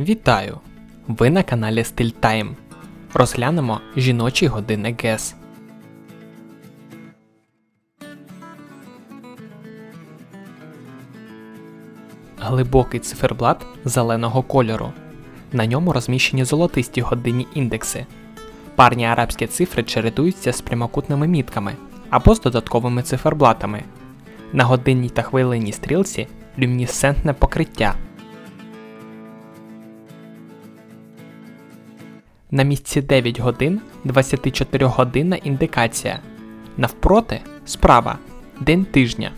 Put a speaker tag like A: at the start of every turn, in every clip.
A: Вітаю! Ви на каналі Стиль Тайм. Розглянемо жіночий годинник Guess. Глибокий циферблат зеленого кольору. На ньому розміщені золотисті годинні індекси. Парні арабські цифри чередуються з прямокутними мітками або з додатковими циферблатами. На годинній та хвилинній стрілці люмінесцентне покриття. На місці 9 годин 24 годинна індикація. Навпроти справа день тижня.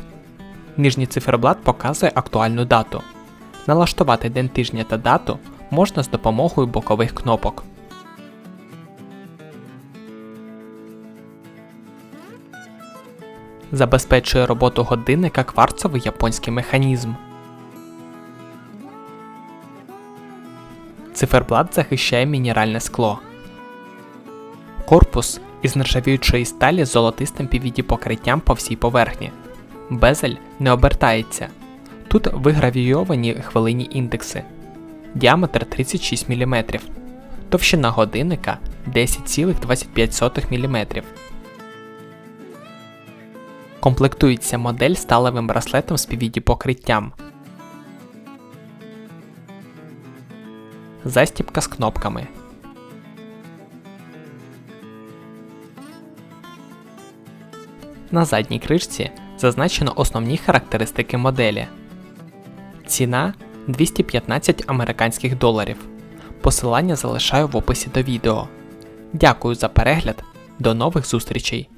A: Нижній циферблат показує актуальну дату. Налаштувати день тижня та дату можна з допомогою бокових кнопок. Забезпечує роботу годинника кварцовий японський механізм. Циферблат захищає мінеральне скло. Корпус із нержавіючої сталі з золотистим PVD покриттям по всій поверхні. Безель не обертається. Тут вигравійовані хвилинні індекси. Діаметр 36 мм. Товщина годинника 10,25 мм. Комплектується модель сталевим браслетом з PVD покриттям. Застібка з кнопками. На задній кришці зазначено основні характеристики моделі. Ціна 215 американських доларів. Посилання залишаю в описі до відео. Дякую за перегляд. До нових зустрічей!